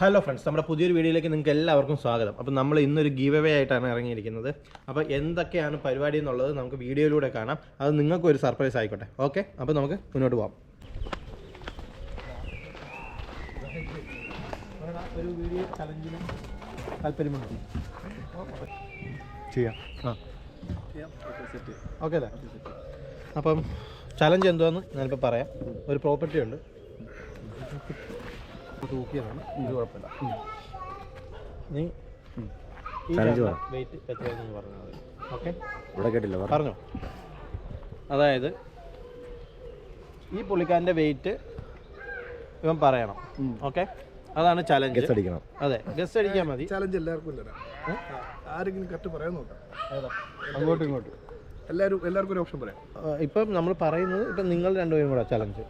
Hello friends നമ്മുടെ പുതിയൊരു വീഡിയോയിലേക്ക് നിങ്ങൾക്ക് എല്ലാവർക്കും സ്വാഗതം. അപ്പോൾ നമ്മൾ ഇന്നൊരു ഗീവ് അവേ ആയിട്ടാണ് ഇറങ്ങിയിരിക്കുന്നത്. അപ്പോൾ എന്തൊക്കെയാണ് പരിപാടി എന്നുള്ളത് നമുക്ക് വീഡിയോയിലൂടെ കാണാം. അത് നിങ്ങൾക്കും ഒരു സർപ്രൈസ് ആയിക്കോട്ടെ. ഓക്കെ അപ്പോൾ നമുക്ക് മുന്നോട്ട് പോകാം ഒരു വീഡിയോ താല്പര്യമുണ്ട് ചെയ്യാം. ആ. ഓക്കെ അല്ലേ അപ്പം ചലഞ്ച് എന്തുവാന്ന് ഞാനിപ്പോൾ പറയാം. ഒരു പ്രോപ്പർട്ടി ഉണ്ട്. തൂക്കിയതാണ് ഇത് കുഴപ്പമില്ല. നീ വെയിറ്റ് എത്രയാണെന്ന് പറഞ്ഞാൽ ഓക്കെ? ഇവിടെ കേട്ടില്ല പറ. പറഞ്ഞോ. അതായത് ഈ പുള്ളിക്കാരന്റെ വെയിറ്റ് ഇവൻ പറയണം. ഓക്കെ? അതാണ് ചലഞ്ച്. അടിക്കണം. അതെ ഗസ് അടിക്കാൻ മതി. ചലഞ്ച് എല്ലാവർക്കും ഇല്ലടാ. ആരെങ്കിലും കറക്റ്റ് പറയാൻ നോക്കാം. അങ്ങോട്ടും ഇങ്ങോട്ടും. എല്ലാവരും എല്ലാവർക്കും ഒരു ഓപ്ഷൻ പറയാം. ഇപ്പം നമ്മൾ പറയുന്നത് ഇപ്പം നിങ്ങൾ രണ്ടുപേരും കൂടെ ചലഞ്ച്.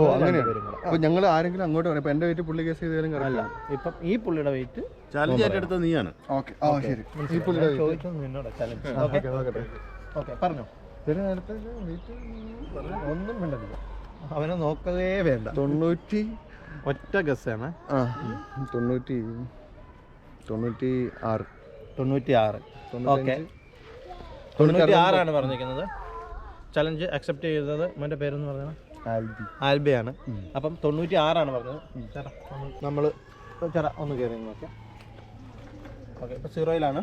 ഓ അങ്ങനെയാണ് അപ്പൊ ഞങ്ങൾ ആരെങ്കിലും അങ്ങോട്ട് പറയാം ഇപ്പൊ എന്റെ വെയിറ്റ് പുള്ളി കേസ് ചെയ്താലും അല്ല ഇപ്പം ഈ പുള്ളിയുടെ വെയിറ്റ് ചാലഞ്ച് ഏറ്റെടുത്ത നീയാണ്? ഓക്കെ. ആ ശരി. ഈ പുള്ളിയുടെ വെയിറ്റ് നിന്നോട് ചലഞ്ച്. ഓക്കെ. ഓക്കെ നോക്കട്ടെ ഓക്കെ പറഞ്ഞോ. ശരി നേരത്തെ വെയിറ്റ് ഒന്നും വേണ്ടതില്ല അവനെ നോക്കതേ വേണ്ട. തൊണ്ണൂറ്റി ഒറ്റ ഗസ്സാണ് ആ തൊണ്ണൂറ്റി തൊണ്ണൂറ്റി ആറ്. തൊണ്ണൂറ്റി ആറ്. ഓക്കെ. തൊണ്ണൂറ്റി ആറാണ് പറഞ്ഞിരിക്കുന്നത്. ചലഞ്ച് അക്സെപ്റ്റ് ചെയ്തത്. മറ്റേ പേരെന്ന് പറഞ്ഞാൽ ആൽബയാണ്. അപ്പം തൊണ്ണൂറ്റി ആറാണ് പറഞ്ഞത് ചേട്ടാ നമ്മൾ ചേട്ടാ ഒന്ന് കയറി നോക്കാം ഓക്കെ ഇപ്പം സീറോയിലാണ്.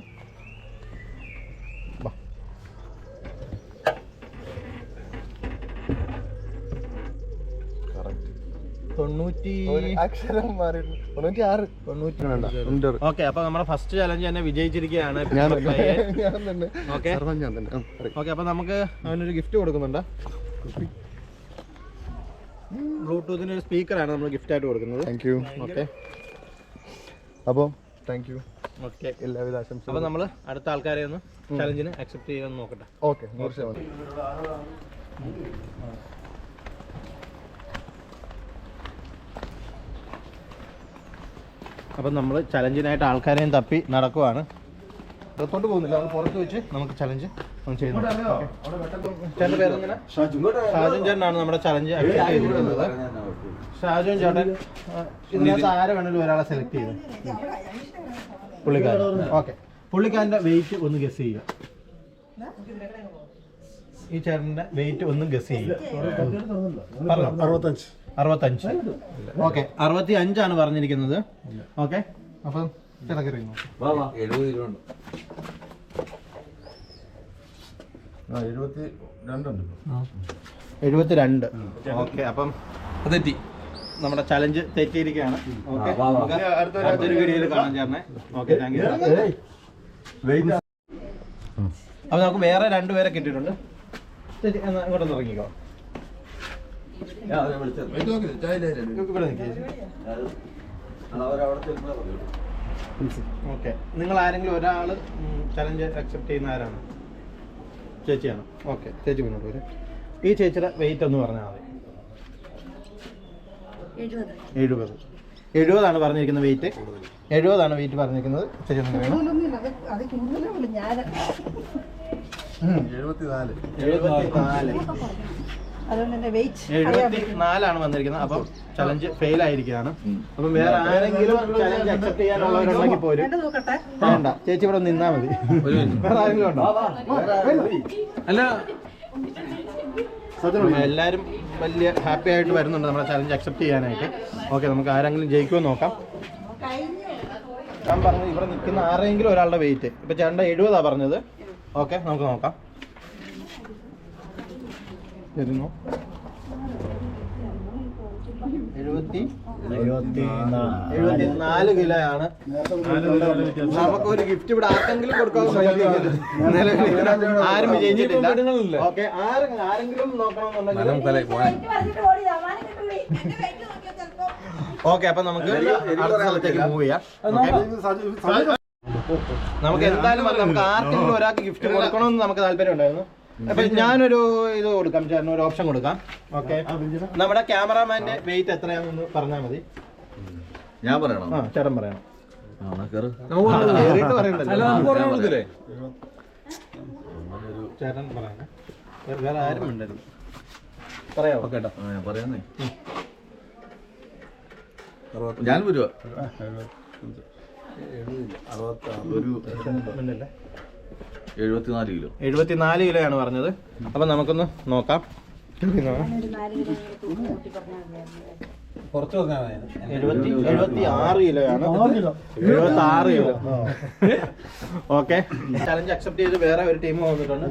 ഓക്കെ അപ്പൊ നമ്മുടെ ഫസ്റ്റ് ചലഞ്ച് തന്നെ വിജയിച്ചിരിക്കുകയാണ്. ഓക്കെ. അപ്പൊ നമുക്ക് അവനൊരു ഗിഫ്റ്റ് കൊടുക്കുന്നുണ്ട്. ബ്ലൂടൂത്തിന് ഒരു സ്പീക്കറാണ് നമ്മൾ ഗിഫ്റ്റ് ആയിട്ട് കൊടുക്കുന്നത്. Thank you okay. അപ്പോൾ താങ്ക് യു ഓക്കെ. എല്ലാവിധ ആശംസകളും. അപ്പോൾ നമ്മൾ അടുത്ത ആൾക്കാരെ ഒന്ന് ചലഞ്ചിന് അക്സെപ്റ്റ് ചെയ്യാൻ നോക്കട്ടെ. ഓക്കെ നൂറ് ശതമാനം അപ്പം നമ്മൾ ചലഞ്ചിനായിട്ട് ആൾക്കാരെയും തപ്പി നടക്കുവാണ്. പുറത്തോട്ട് പോകുന്നില്ല അത് പുറത്ത് വെച്ച് നമുക്ക് ചലഞ്ച് ഷാജുൻ ചേട്ടനാണ് നമ്മുടെ ചലഞ്ച് അക്സെപ്റ്റ് ചെയ്തിരിക്കുന്നത്. ഷാജുൻ ചേട്ടൻ ഇതിനകത്ത് ആരെ വേണമെങ്കിലും ഒരാളെ സെലക്ട് ചെയ്തു? പുള്ളിക്കാരൻ. ഓക്കെ. പുള്ളിക്കാരന്റെ വെയിറ്റ് ഒന്ന് ഗസ് ചെയ്യുക. ഈ ചേട്ടന്റെ വെയിറ്റ് ഒന്ന് ഗസ് ചെയ്യുക. പറഞ്ഞോ. അറുപത്തഞ്ച്. അറുപത്തഞ്ച്. ഓക്കെ. അറുപത്തി അഞ്ചാണ് പറഞ്ഞിരിക്കുന്നത് ഓക്കെ. അപ്പം തിരക്കറിയുന്നു എഴുപത്തി രണ്ട് ഓക്കെ അപ്പം തെറ്റി നമ്മുടെ ചലഞ്ച് തെറ്റിയിരിക്കുകയാണ്. ഓക്കെ അടുത്തൊരു വീഡിയോയിൽ കാണാൻ ചേർന്നേ ഓക്കെ താങ്ക് യു അപ്പൊ നമുക്ക് വേറെ രണ്ടുപേരെ കിട്ടിയിട്ടുണ്ട്. ചേച്ചി എന്നാ ഇങ്ങോട്ടൊന്ന് ഇറങ്ങിക്കോ. ഓക്കെ നിങ്ങൾ ആരെങ്കിലും ഒരാൾ ചലഞ്ച് അക്സെപ്റ്റ് ചെയ്യുന്ന ആരാണ്? ചേച്ചിയാണ്. ഓക്കെ ചേച്ചി മുന്നോട്ട് വരും. ഈ ചേച്ചിയുടെ വെയിറ്റ് ഒന്ന് പറഞ്ഞാൽ മതി. എഴുപത്. എഴുപതാണ് പറഞ്ഞിരിക്കുന്ന വെയിറ്റ് എഴുപതാണ് വെയിറ്റ് പറഞ്ഞിരിക്കുന്നത്. ചേച്ചി ഒന്ന് വേണം? ഞാൻ എഴുപത്തിനാല്. എഴുപത്തിനാല്. അതുകൊണ്ട് തന്നെ വെയിറ്റ് എഴുപത്തി നാലാണ് വന്നിരിക്കുന്നത്. അപ്പം ചലഞ്ച് ഫെയിൽ ആയിരിക്കുകയാണ്. അപ്പം വേറെ ആരെങ്കിലും ചലഞ്ച് അക്സെപ്റ്റ് ചെയ്യാനുള്ളവരുണ്ടെങ്കിൽ പോരും. എന്റെ നോക്കട്ടെ. വേണ്ട. ചേച്ചി ഇവിടെ നിന്നാ മതി. വേറെ ആരെങ്കിലും ഉണ്ടോ? അല്ല. എല്ലാവരും വലിയ ഹാപ്പി ആയിട്ട് വരുന്നുണ്ട് നമ്മുടെ ചലഞ്ച് അക്സെപ്റ്റ് ചെയ്യാനായിട്ട്. ഓക്കെ നമുക്ക് ആരെങ്കിലും ജയിക്കുമോ നോക്കാം. ഞാൻ പറഞ്ഞു ഇവിടെ നിൽക്കുന്ന ആരെങ്കിലും ഒരാളുടെ വെയിറ്റ് ഇപ്പൊ ചേട്ടന്റെ എഴുപതാ പറഞ്ഞത്. ഓക്കെ നമുക്ക് നോക്കാം. എഴുപത്തിനാല്. ആണ് നമുക്ക് ഒരു ഗിഫ്റ്റ് ഇവിടെ ആർക്കെങ്കിലും കൊടുക്കാൻ ആരും വിജയിച്ചിട്ടില്ല. ഓക്കെ ആരും ആരെങ്കിലും നോക്കണമെന്നുണ്ടെങ്കിൽ ഓക്കെ അപ്പൊ നമുക്ക് അടുത്ത സ്ഥലത്തേക്ക് മൂവ് ചെയ്യാം. നമുക്ക് എന്തായാലും നമുക്ക് ആർക്കെങ്കിലും ഒരാൾക്ക് ഗിഫ്റ്റ് കൊടുക്കണമെന്ന് നമുക്ക് താല്പര്യം ഉണ്ടായിരുന്നു അപ്പൊ ഞാനൊരു ഇത് കൊടുക്കാം ചേട്ടന് ഒരു ഓപ്ഷൻ കൊടുക്കാം. ഓക്കെ നമ്മുടെ ക്യാമറാമാന്റെ വെയിറ്റ് എത്രയാണെന്ന് പറഞ്ഞാൽ മതി. ഞാൻ പറയണം? ആ ചേട്ടൻ പറയണം. ചേട്ടൻ പറയണേ. വേ- വേറെ ആരും ഉണ്ടായിരുന്നു പറയാമോ ആ, ഞാൻ പറയാന്നേ. ഞാൻ വരുവാ. ഒരു എഴുപത്തിനാല് കിലോ. എഴുപത്തിനാല് കിലോയാണ് പറഞ്ഞത്. അപ്പൊ നമുക്കൊന്ന് നോക്കാം. മതി. എഴുപത്തി എഴുപത്തി ആറ് കിലോയാണ് എഴുപത്തി ആറ് കിലോ ഓക്കെ. ചലഞ്ച് അക്സെപ്റ്റ് ചെയ്ത് വേറെ ഒരു ടീം വന്നിട്ടുണ്ട്.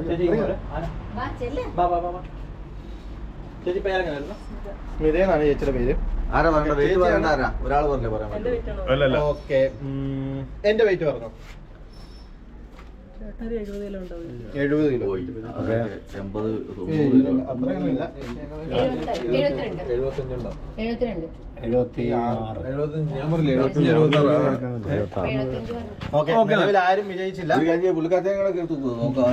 ചേച്ചി പേരെങ്ങനെയായിരുന്നു സ്മിതയെന്നാണ് ചേച്ചിയുടെ പേര്. ആരാ പറഞ്ഞത്? വെയിറ്റ് പറയണ്ട ആരാ? ഒരാൾ പറഞ്ഞേ പറയാൻ പറ്റും. ഓക്കെ. എന്റെ വെയിറ്റ് പറഞ്ഞു? എഴുപത് കിലോ പോയി അത് എൺപത് ഏയ്, തൊണ്ണൂറ് കിലോ അത്രയൊന്നുമില്ല എഴുപത്തിരണ്ട് എഴുപത്തിരണ്ട് എഴുപത്തഞ്ച് ഓക്കെ നിലവിൽ ആരും വിജയിച്ചില്ല ഒരു കാര്യം പുള്ളിക്കാരത്തെ കൂടെ കേട്ടു നോക്കാം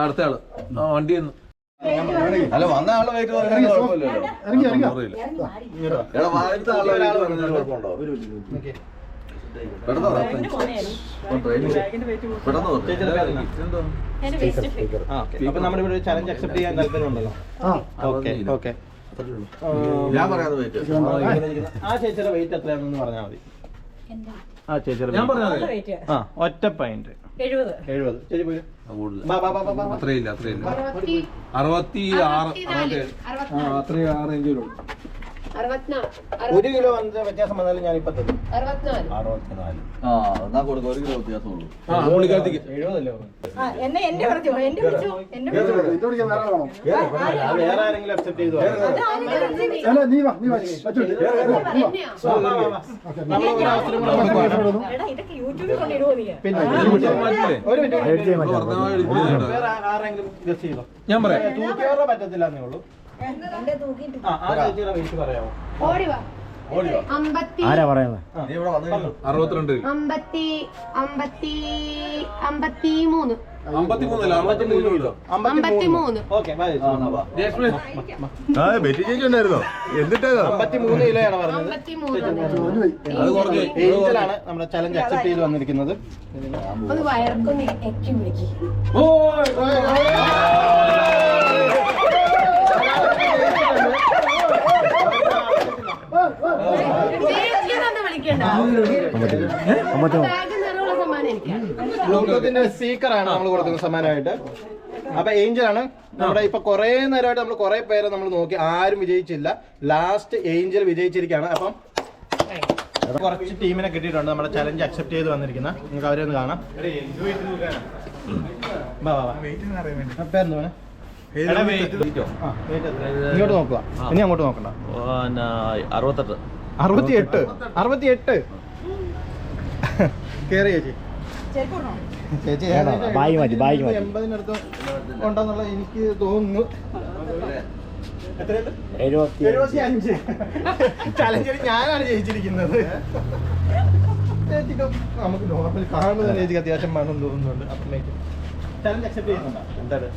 അടുത്ത ആൾ ആ വണ്ടി ഒന്ന് അല്ല വന്ന ആളെ വൈകിട്ട് പറഞ്ഞാൽ. അപ്പൊ നമ്മുടെ ഇവിടെ ചലഞ്ച് അക്സെപ്റ്റ് ചെയ്യാൻ താല്പര്യമുണ്ടല്ലോ. ഓക്കെ ഓക്കെ ഞാൻ പറയാതെ വെയിറ്റ് ആ ചേച്ചിയുടെ വെയിറ്റ് എത്രയാണെന്ന് പറഞ്ഞാൽ മതി. ആ ചേച്ചിയുടെ ഞാൻ പറഞ്ഞാൽ ആ. ഒറ്റ പൈന്റ് അറുപത്തി ആറ് അത്രയും ആറ് എങ്കിലും ഒരു കിലോ വന്ന വ്യത്യാസം വന്നാലും ഞാൻ ഇപ്പൊ തരും. അറുപത്തിനാല്. ആ എന്നാ കൊടുക്ക ഒരു കിലോ വ്യത്യാസമുള്ളൂ. ആ പുള്ളിക്കാരത്തേക്ക് എഴുപതല്ലേ എന്നെ എന്റെ പറഞ്ഞു? എന്റെ വിളിച്ചു? എന്റെ വിളിച്ചു? ഞാൻ വേറെ ആരെങ്കിലും അക്സെപ്റ്റ് ചെയ്തു? ഇതൊക്കെ യൂട്യൂബിൽ കൊണ്ടിടുവോ നീ? ഞാൻ പറയാം. തൂക്കിയവരുടെ പറ്റത്തില്ല എന്നേ ഉള്ളൂ. എന്റെ തൂക്കിയിട്ട്. ആ ആ വെയിറ്റ് പറയാമോ? ഓടിവാ അമ്പത്തി നീ ഇവിടെ വന്നില്ല അറുപത്തിരണ്ട്. അമ്പത്തി അമ്പത്തി അമ്പത്തി മൂന്ന് അമ്പത്തി മൂന്നല്ല അറുപത്തി മൂന്ന് കിലോ അമ്പത്തി മൂന്ന് ഓക്കെ ജേഷ്മേ. അമ്പത്തി മൂന്ന് കിലോയാണ് പറഞ്ഞത്. അത് ഏഞ്ചലാണ് നമ്മുടെ ചലഞ്ച് അക്സെപ്റ്റ് ചെയ്ത് വന്നിരിക്കുന്നത്. ഒന്ന് ബ്ലൂടൂത്തിന്റെ സ്പീക്കർ ആണ് നമ്മൾ കൊടുക്കുന്ന സമ്മാനമായിട്ട്. അപ്പൊ ഏഞ്ചൽ ആണ് നമ്മുടെ ഇപ്പൊ കുറെ നേരമായിട്ട് നമ്മൾ കുറെ പേരെ നമ്മൾ നോക്കി. ആരും വിജയിച്ചില്ല. ലാസ്റ്റ് ഏഞ്ചൽ വിജയിച്ചിരിക്കുകയാണ്. അപ്പം കുറച്ച് ടീമിനെ കിട്ടിയിട്ടുണ്ട്. നമ്മുടെ ചലഞ്ച് അക്സെപ്റ്റ് ചെയ്ത് വന്നിരിക്കുന്ന. നിങ്ങൾക്ക് അവരെ ഒന്ന് കാണാം. ഇങ്ങോട്ട് നോക്കുക. ഇനി അങ്ങോട്ട് നോക്കണ്ട. അറുപത്തെട്ട്. അറുപത്തിയെട്ട്. അറുപത്തിയെട്ട്. കേറി ചേച്ചി? ചേച്ചി എൺപതിനടുത്ത് ഉണ്ടെന്നുള്ള എനിക്ക് തോന്നുന്നു? എഴുപത്തി അഞ്ച്. ചലഞ്ചിൽ ഞാനാണ് ജയിച്ചിരിക്കുന്നത്. ചേച്ചിക്ക് നമുക്ക് നോർമൽ കാണുന്ന ചേച്ചിക്ക് അത്യാവശ്യം വേണം തോന്നുന്നുണ്ട്. അപ്പമേക്ക് ചലഞ്ച് അക്സെപ്റ്റ് ചെയ്യുന്നുണ്ടോ? എന്താണ്?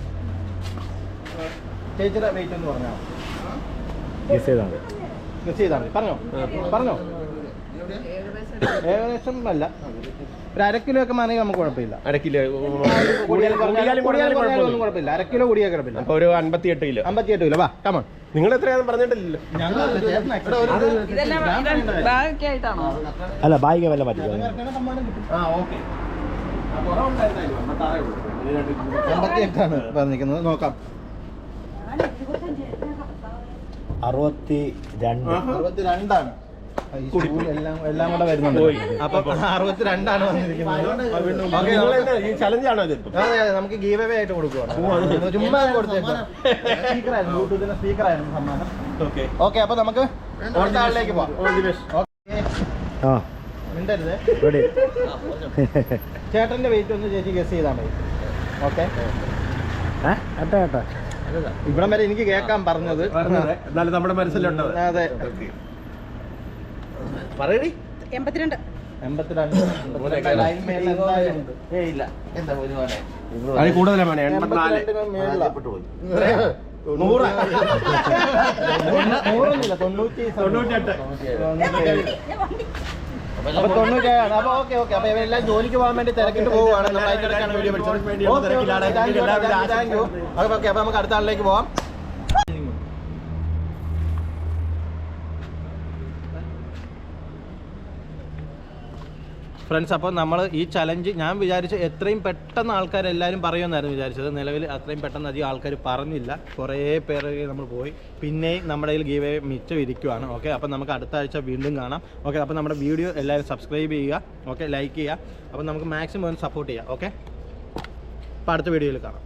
ചേച്ചിയുടെ വെയിറ്റ് എന്ന് പറഞ്ഞാൽ ഗസ് ചെയ്താൽ മതി. പറഞ്ഞോ. പറഞ്ഞോ. ഏകദേശം അല്ല ഒരു അര കിലോ ഒക്കെ മാറി നമുക്ക് കുഴപ്പമില്ല. അര കിലോ കൂടിയാലും കുറഞ്ഞാലും കൂടിയാലും കുറഞ്ഞാലും ഒന്നും കുഴപ്പമില്ല. അര കിലോ കൂടിയാൽ കുഴപ്പമില്ല. അപ്പൊ ഒരു അമ്പത്തി എട്ട് കിലോ. അമ്പത്തി എട്ട് കിലോ വാ കമൺ നിങ്ങൾ എത്രയാണെന്ന് പറഞ്ഞിട്ടില്ലല്ലോ. അല്ല ബായിക വല്ല മാറ്റി അമ്പത്തി എട്ടാണ് പറഞ്ഞിരിക്കുന്നത്. നോക്കാം. അറുപത്തി രണ്ട് അറുപത്തി രണ്ടാണ് എല്ലാം എല്ലാം കൂടെ വരുന്നുണ്ട്. അപ്പൊ അറുപത്തിരണ്ടാണ് വന്നിരിക്കുന്നത്. ഈ ചലഞ്ചാണോ ഇത്? അതെ അതെ നമുക്ക് ഗീവ് അവേ ആയിട്ട് കൊടുക്കുവാണ്. ചുമ്മാ കൊടുത്തേക്കാം. സ്പീക്കറായിരുന്നു ബ്ലൂടൂത്തിന്റെ സ്പീക്കറായിരുന്നു സമ്മാനം. ഓക്കെ. ഓക്കെ അപ്പൊ നമുക്ക് അടുത്ത ആളിലേക്ക് പോവാം. മിണ്ടരുത്. ചേട്ടന്റെ വെയിറ്റ് ഒന്ന് ചേച്ചി ഗസ് ചെയ്താൽ മതി. ഓക്കെ. ഏ? ഏട്ടാ ഏട്ടാ ഇവിടം വരെ എനിക്ക് കേൾക്കാൻ പറഞ്ഞത്. എന്നാലും നമ്മുടെ മനസ്സിലുണ്ടത്. അതെ. പറയടി. എൺപത്തിരണ്ട്. എൺപത്തിരണ്ട്. ഇല്ല. എന്താ ഒരുപാട് അത് കൂടുതലാണ് മോനെ? എൺപത്തിനാല്. നൂറ്. നൂറൊന്നുമില്ല. തൊണ്ണൂറ്റി തൊണ്ണൂറ്റെട്ട്. അപ്പൊ തൊണ്ണൂറ്റേഴാണ് അപ്പൊ ഓക്കെ ഓക്കെ. അപ്പൊ ഇവരെല്ലാം ജോലിക്ക് പോകാൻ വേണ്ടി തിരക്കിട്ട് പോവുകയാണ്. നമ്മൾ അതിന്റെ ഇടയ്ക്കാണ് വീഡിയോ യു എല്ലാവരും താങ്ക് യു അപ്പൊ ഓക്കെ അപ്പൊ നമുക്ക് അടുത്ത ആളിലേക്ക് പോവാം. ഫ്രണ്ട്സ് അപ്പോൾ നമ്മൾ ഈ ചലഞ്ച് ഞാൻ വിചാരിച്ചു എത്രയും പെട്ടെന്ന് ആൾക്കാരെല്ലാവരും പറയുമെന്നായിരുന്നു വിചാരിച്ചത്. നിലവിൽ അത്രയും പെട്ടെന്ന് അധികം ആൾക്കാർ പറഞ്ഞില്ല. കുറേ പേര് നമ്മൾ പോയി. പിന്നെയും നമ്മുടെ കയ്യിൽ ഗീവേ മിച്ചം ഇരിക്കുവാണ്. ഓക്കെ അപ്പോൾ നമുക്ക് അടുത്ത ആഴ്ച വീണ്ടും കാണാം. ഓക്കെ അപ്പോൾ നമ്മുടെ വീഡിയോ എല്ലാവരും സബ്സ്ക്രൈബ് ചെയ്യുക. ഓക്കെ ലൈക്ക് ചെയ്യുക. അപ്പോൾ നമുക്ക് മാക്സിമം ഒന്ന് സപ്പോർട്ട് ചെയ്യുക ഓക്കെ അപ്പോൾ അടുത്ത വീഡിയോയിൽ കാണാം.